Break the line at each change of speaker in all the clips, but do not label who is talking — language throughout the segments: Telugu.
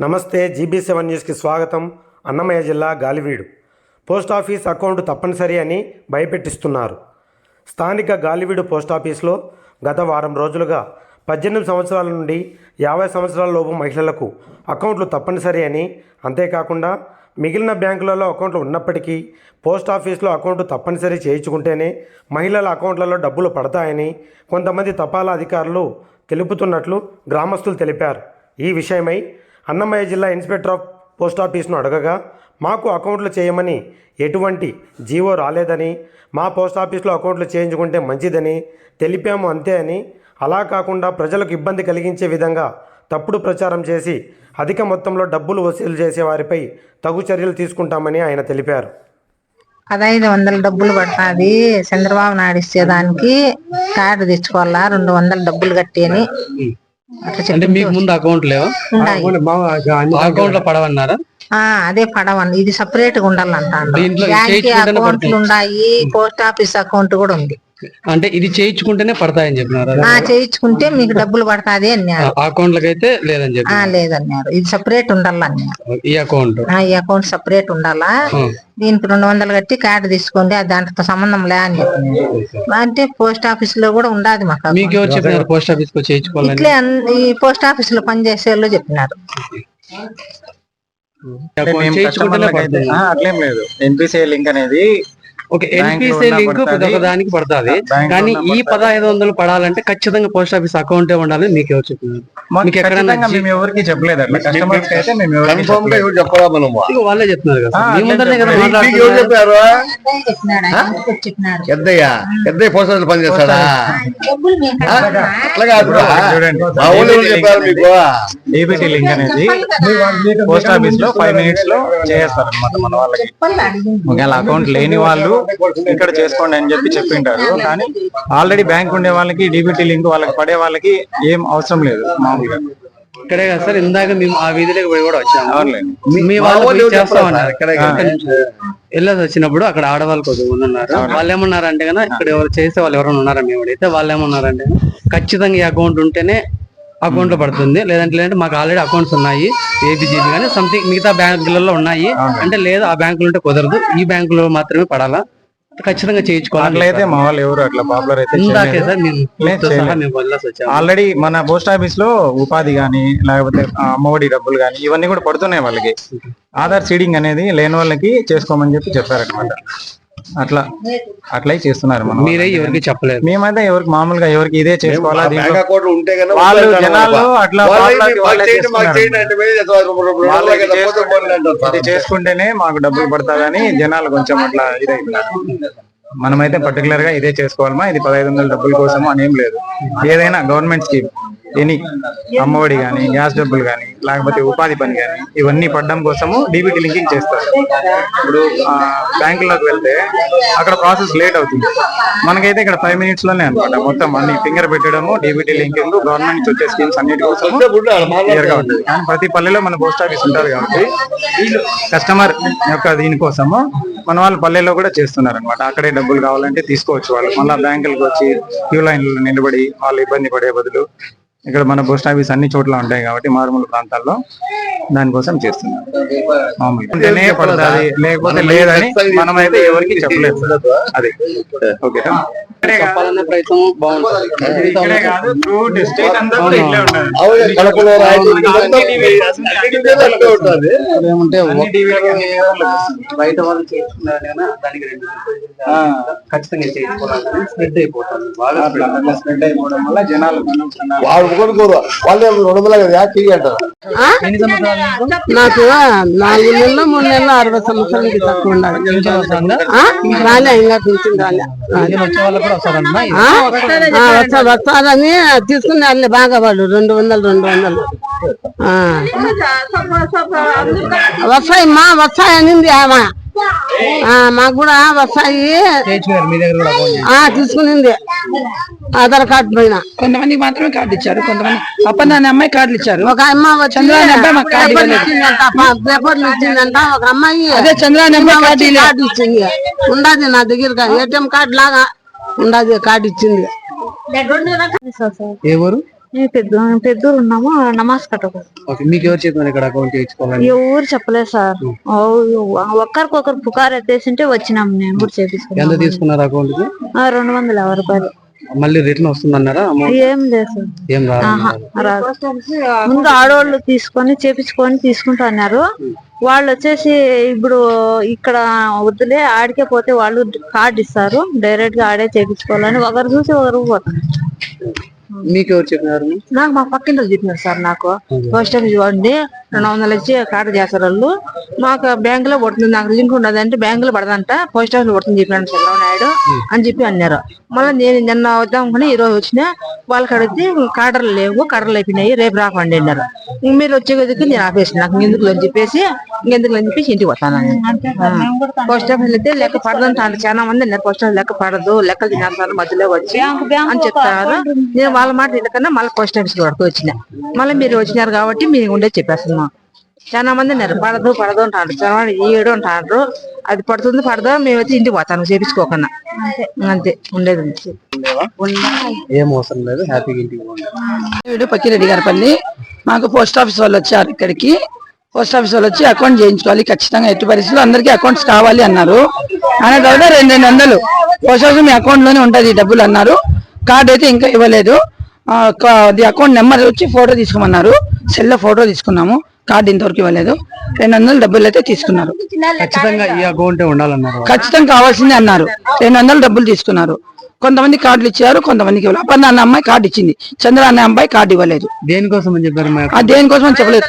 నమస్తే జీబీ సెవెన్ న్యూస్కి స్వాగతం. అన్నమయ్య జిల్లా గాలివీడు. పోస్ట్ ఆఫీస్ అకౌంట్ తప్పనిసరి అని భయపెట్టిస్తున్నారు. స్థానిక గాలివీడు పోస్ట్ ఆఫీస్లో గత వారం రోజులుగా పద్దెనిమిది సంవత్సరాల నుండి యాభై సంవత్సరాల లోపు మహిళలకు అకౌంట్లు తప్పనిసరి అని అంతేకాకుండా మిగిలిన బ్యాంకులలో అకౌంట్లు ఉన్నప్పటికీ పోస్ట్ ఆఫీస్లో అకౌంట్ తప్పనిసరి చేయించుకుంటేనే మహిళల అకౌంట్లలో డబ్బులు పడతాయని కొంతమంది తపాలా అధికారులు తెలుపుతున్నట్లు గ్రామస్తులు తెలిపారు. ఈ విషయమై అన్నమయ్య జిల్లా ఇన్స్పెక్టర్ ఆఫ్ పోస్ట్ ఆఫీస్ను అడగగా మాకు అకౌంట్లు చేయమని ఎటువంటి జీవో రాలేదని మా పోస్ట్ ఆఫీస్లో అకౌంట్లు చేయించుకుంటే మంచిదని తెలిపాము అంతే అని. అలా కాకుండా ప్రజలకు ఇబ్బంది కలిగించే విధంగా తప్పుడు ప్రచారం చేసి అధిక మొత్తంలో డబ్బులు వసూలు చేసే వారిపై తగు చర్యలు తీసుకుంటామని ఆయన తెలిపారు.
పదహైదు వందల డబ్బులు పడుతుంది. చంద్రబాబు నాయుడు ఇచ్చేదానికి కార్డు తెచ్చుకోవాలా? రెండు వందల డబ్బులు కట్టి అని.
అంటే మీకు ముందు అకౌంట్ లేవా. అకౌంట్లో పడవన్నారా?
ఆ అదే పడవండి ఇది సపరేట్గా ఉండాలంట బ్యాంక్ అకౌంట్లు ఉన్నాయి పోస్ట్ ఆఫీస్ అకౌంట్ కూడా ఉంది.
అంటే ఇది చేయించుకుంటేనే పడతాయని చెప్పినారా?
ఆ చేయించుకుంటే మీకు డబ్బులు పడుతుంది అన్నారు.
అకౌంట్లకి అయితే లేదని చెప్పి
లేదన్నారు. ఇది సపరేట్ ఉండాలన్నారు
ఈ అకౌంట్.
ఆ, ఈ అకౌంట్ సపరేట్ ఉండాలా? దీనికి రెండు వందలు కట్టి కార్డు తీసుకోండి అది దాంట్లో సంబంధం లే అని చెప్పినారు. అంటే పోస్ట్ ఆఫీస్లో కూడా ఉండాది మాకు.
మీకు ఎవరు చెప్పినారు పోస్ట్ ఆఫీస్కు చేయించుకోవాలని?
ఇట్లే ఈ పోస్ట్ ఆఫీస్లో పనిచేసే వాళ్ళు చెప్పినారు.
అకౌంట్
అట్లేం లేదు. ఎన్పిసిఐ లింక్ అనేది
ఓకే ఎన్పిసి లింక్ దానికి పడుతుంది. కానీ ఈ. పదహైదు వందలు పడాలంటే ఖచ్చితంగా పోస్ట్ ఆఫీస్ అకౌంటే ఉండాలి మీకు ఎవరు
మేము ఎవరికి చెప్పలేదు అట్లా కస్టమర్స్ అయితే మేము
చెప్పరా
వాళ్ళే చెప్తున్నారు కదా. మీ
అట్లే
ముందరనే కదా
చెప్పారు.
చెప్పారు పోస్ట్ ఆఫీస్ పని చేస్తాడా?
డబ్బులు మీకు
అట్లా కాదు
చూడండి.
మా ఊళ్ళో ఎవరు చెప్పారు మీకు?
డీబీటీ లింక్ అనేది పోస్ట్ ఆఫీస్లో ఫైవ్ మినిట్స్లో చేస్తారు అనమాట మన వాళ్ళకి. ఒకవేళ అకౌంట్ లేని వాళ్ళు ఇక్కడ చేసుకోండి అని చెప్పి చెప్పింటారు. కానీ ఆల్రెడీ బ్యాంక్ ఉండే వాళ్ళకి డీబీటీ లింక్ వాళ్ళకి పడే వాళ్ళకి ఏం అవసరం లేదు. మామూలుగా.
ఇక్కడే కదా సార్ ఇందాక మేము ఆ వీధిలోకి పోయి కూడా వచ్చాము. మీ- వాళ్ళు చేస్తా ఉన్నారు
ఇక్కడే.
వెళ్ళేసి వచ్చినప్పుడు అక్కడ ఆడవాళ్ళు కొద్దిగా ఉన్నారు. వాళ్ళు ఏమన్నారు అంటే కన్నా ఇక్కడ ఎవరు చేసే వాళ్ళు ఎవరైనా ఉన్నారా మేము అడిగితే వాళ్ళు ఏమన్నారంటే ఖచ్చితంగా ఈ అకౌంట్ ఉంటేనే అకౌంట్లో పడుతుంది. లేదంటే మాకు ఆల్రెడీ అకౌంట్స్ ఉన్నాయి. ఏబిజిబి కానీ సంథింగ్ మిగతా బ్యాంకులలో ఉన్నాయి. అంటే లేదు ఆ బ్యాంకులు ఉంటే కుదరదు. ఈ బ్యాంకులో మాత్రమే పడాలా? ఖచ్చితంగా చేయించుకోవాలి.
అట్లయితే మా వాళ్ళు ఎవరు అట్లా పాపులర్ అయితే ఆల్రెడీ మన పోస్ట్ ఆఫీస్లో ఉపాధి గాని లేకపోతే అమ్మఒడి డబ్బులు గాని ఇవన్నీ కూడా పడుతున్నాయి వాళ్ళకి. ఆధార్ సీడింగ్ అనేది లేని వాళ్ళకి చేసుకోమని చెప్పి చెప్పారనమాట అట్లా అట్లా చేస్తున్నారు మనం
మీరే ఎవరికి చెప్పలేదు
మేమైతే ఎవరికి మామూలుగా ఎవరికి ఇదే చేసుకోవాలా వాళ్ళు జనాలు. అట్లా చేసుకుంటేనే మాకు డబ్బులు పడతాదని జనాలు కొంచెం అట్లా ఇదైతున్నారు మనమైతే పర్టికులర్గా ఇదే చేసుకోవాలమా ఇది పదహైదు వందల డబ్బుల కోసము అని ఏం లేదు. ఏదైనా గవర్నమెంట్ స్కీమ్. ఎనీ అమ్మఒడి గాని గ్యాస్ డబ్బులు గాని లేకపోతే ఉపాధి పని గాని ఇవన్నీ పడడం కోసము డీబీటీ లింకింగ్ చేస్తారు. ఇప్పుడు బ్యాంకుల్లోకి వెళ్తే అక్కడ ప్రాసెస్ లేట్ అవుతుంది. మనకైతే ఇక్కడ ఫైవ్ మినిట్స్లోనే అనమాట మొత్తం అన్ని ఫింగర్ పెట్టడము డీబీటీ లింకింగ్ గవర్నమెంట్ నుంచి వచ్చే స్కీమ్స్ అన్నిటి. క్లియర్గా ఉంటుంది. కానీ ప్రతి పల్లెలో మన పోస్ట్ ఆఫీస్ ఉంటారు కాబట్టి కస్టమర్ యొక్క దీనికోసము మన వాళ్ళు పల్లెల్లో కూడా చేస్తున్నారు అనమాట అక్కడే డబ్బులు కావాలంటే తీసుకోవచ్చు వాళ్ళు. మళ్ళీ బ్యాంకులకు వచ్చి క్యూ లైన్ నిలబడి వాళ్ళు ఇబ్బంది పడే బదులు ఇక్కడ మన పోస్ట్ ఆఫీస్ అన్ని చోట్ల ఉంటాయి కాబట్టి మారుమూల ప్రాంతాల్లో దానికోసం పడుతుంది లేకపోతే లేదని మనమైతే ఎవరికి చెప్పలేదు. అది. ఓకే.
చెప్పాలనే ప్రయత్నం బాగుంటుంది. ఏమంటే బయట వాళ్ళు చేస్తున్నారు దానికి రెండు ఖచ్చితంగా చేయించుకోవాలి స్ప్రెడ్ అయిపోతుంది.
అట్లా స్ప్రెడ్ అయిపోవడం వల్ల జనాలు.
కొనుక్కోరు. వాళ్ళు రెండు వందల అంటారు.
నాకు నాలుగు నెలలు మూడు నెలలు అరవై సంవత్సరాలకి తక్కువ ఉండాలి? రాలే ఇంకా పింఛన్ రాలే.
వచ్చే
వస్తారని తీసుకున్నారు బాగా వాళ్ళు. రెండు వందలు రెండు వందలు. ఆ. వస్తాయి మా వస్తాయి అనింది ఆమె. మాకు కూడా వస్తాయి.
చేయించుకున్నారు మీ దగ్గర కూడా అకౌంట్
ఆ తీసుకునింది. ఆధార్ కార్డు పైన.
కొంతమందికి మాత్రమే కార్డు ఇచ్చారు కొంతమంది అప్పన్న అనే అమ్మాయి కార్డులు ఇచ్చారు.
ఒక అమ్మ వచ్చి
చంద్రాని అబ్బాయి మాకు కార్డు
పేపర్లు. ఇచ్చిందంట ఒక అమ్మాయి
అదే చంద్రాని అమ్మాయి. కార్డు
ఇచ్చింది. ఉండదు నా దగ్గర ఏటీఎం కార్డు లాగా ఉండదు కార్డు ఇచ్చింది.
ఏ ఊరు?
పెద్ద పెద్దూరు ఉన్నాము నమాజ్ కట్టకు
ఓకే మీకు ఎవరు చెప్పినారు ఇక్కడ అకౌంట్ చేయించుకోవాలని?
ఎవరు చెప్పలేదు సార్. ఒక్కరికొకరు పుకారు ఎత్తేసింటే వచ్చినాం నేను కూడా
ఎంత
చేపించుకున్నాం
తీసుకున్నారు
అకౌంట్కి రెండు వందల యాభై రూపాయలు.
మళ్ళీ రిటర్న్ వస్తుందన్నారా
ఏం లేదు సార్.
ఏం రాదు.
ముందు ఆడవాళ్ళు తీసుకొని చేపించుకొని తీసుకుంటా అన్నారు. వాళ్ళు వచ్చేసి ఇప్పుడు ఇక్కడ వద్దులే ఆడికే పోతే వాళ్ళు కార్డు ఇస్తారు. డైరెక్ట్గా ఆడే చేపించుకోవాలని ఒకరు చూసి ఒకరు పోతారు.
మీకు ఎవరు చెప్పినారు?
నాకు మా పక్కింటి వాళ్ళు చెప్పినారు సార్ నాకు. పోస్ట్ ఆఫీస్ వాడిని. రెండు వందలు ఇచ్చి కార్డు చేస్తారు వాళ్ళు మాకు బ్యాంక్లో పడుతుంది నాకు లింక్ ఉండదు అంటే బ్యాంక్లో పడదంట. పోస్ట్ ఆఫీస్లో పడుతుంది చెప్పినాడు చంద్రబాబు నాయుడు అని చెప్పి అన్నారు. మళ్ళీ నేను నిన్న వద్దాం అనుకుని ఈ రోజు వచ్చిన వాళ్ళకి అడిగితే కార్డర్లు లేవు కార్డర్లు అయిపోయినాయి రేపు రాకండి అన్నారు. మీరు వచ్చే కొద్దికి నేను ఆపేసి నాకు ఎందుకు అని చెప్పేసి ఇంకెందుకు అని చెప్పేసి ఇంటికి వస్తాను పోస్ట్ ఆఫీస్ అయితే లెక్క పడదంటారు చాలా మంది అన్నారు పోస్ట్ ఆఫీస్ లెక్క పడదు లెక్కలు తినేస్తారు మధ్యలో వచ్చి అని చెప్తారు. నేను వాళ్ళ మాట వినకన్నా మళ్ళీ పోస్ట్ ఆఫీస్ వరకు వచ్చిన మళ్ళీ మీరు వచ్చినారు కాబట్టి మీరు ఉండే చెప్పేస్తున్నాం. చాలా మంది ఉన్నారు. పడదు పడదు అంటారు. చాలా మంది ఏడు అంటారు. అది పడుతుంది పడదు? మేమైతే ఇంటికి పోతాను చేపించుకోకన్నా అంతే. ఉండేది.
ఏం అవసరం లేదు. హ్యాపీగా ఇంటికి పోండి.
వీడు పక్కిరెడ్డి గారి పల్లి. మాకు పోస్ట్ ఆఫీస్ వాళ్ళు వచ్చారు ఇక్కడికి. పోస్ట్ ఆఫీస్ వాళ్ళు వచ్చి అకౌంట్ చేయించుకోవాలి. ఖచ్చితంగా ఎట్టి పరిస్థితుల్లో అందరికీ అకౌంట్స్ కావాలి అన్నారు. అనే తర్వాత రెండు రెండు వందలు. పోస్ట్ ఆఫీస్ మీ అకౌంట్లోనే ఉంటది ఈ డబ్బులు అన్నారు. కార్డు అయితే ఇంకా ఇవ్వలేదు. అకౌంట్ నెంబర్ వచ్చి ఫోటో తీసుకోమన్నారు. సెల్లో ఫోటో తీసుకున్నాము. కార్డు ఇంతవరకు ఇవ్వలేదు. రెండు వందలు డబ్బులు అయితే తీసుకున్నారు.
ఖచ్చితంగా ఈ అకౌంట్ ఉండాలన్నారు
ఖచ్చితంగా కావాల్సిందే అన్నారు. రెండు వందలు డబ్బులు తీసుకున్నారు. కొంతమంది కార్డులు ఇచ్చారు కొంతమందికి ఇవ్వలేదు. అప్పన్న అన్న అమ్మాయి కార్డు ఇచ్చింది. చంద్ర అన్న అమ్మాయి కార్డు ఇవ్వలేదు.
దేనికోసం అని చెప్పారు
ఆ దేనికోసం అని చెప్పలేదు.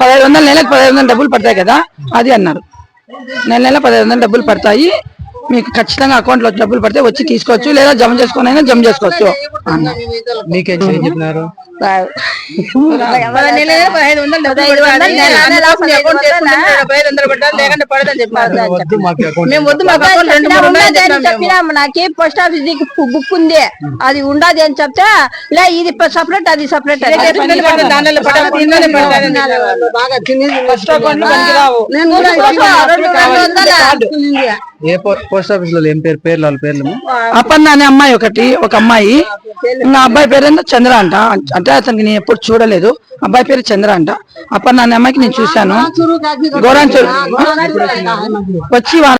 పదహైదు వందలు నెలకు పదహైదు వందలు డబ్బులు పడతాయి కదా అది అన్నారు. నెల నెల పదహైదు వందలు డబ్బులు పడతాయి. మీకు ఖచ్చితంగా అకౌంట్లో డబ్బులు పడితే వచ్చి తీసుకోవచ్చు లేదా జమ చేసుకుని అయినా జమ చేసుకోవచ్చు అన్నారు.
వద్దు మాకు
చెప్పినాము. నాకి పోస్ట్ ఆఫీస్ బుక్ ఉంది. అది ఉండదు అని చెప్తే లే ఇది సపరేట్ అది సపరేట్
ఏ పోస్ట్ ఆఫీస్లో ఏం పేరు? పేర్లు వాళ్ళ పేర్లు
అపర్ణ అనే అమ్మాయి ఒకటి ఒక అమ్మాయి. ఇంకా అబ్బాయి పేరు చంద్ర అంట అంటే అతనికి నేను ఎప్పుడు చూడలేదు అబ్బాయి పేరు చంద్ర అంట అప్పుడు నా అమ్మాయికి నేను చూశాను గోరాంచూరు వచ్చి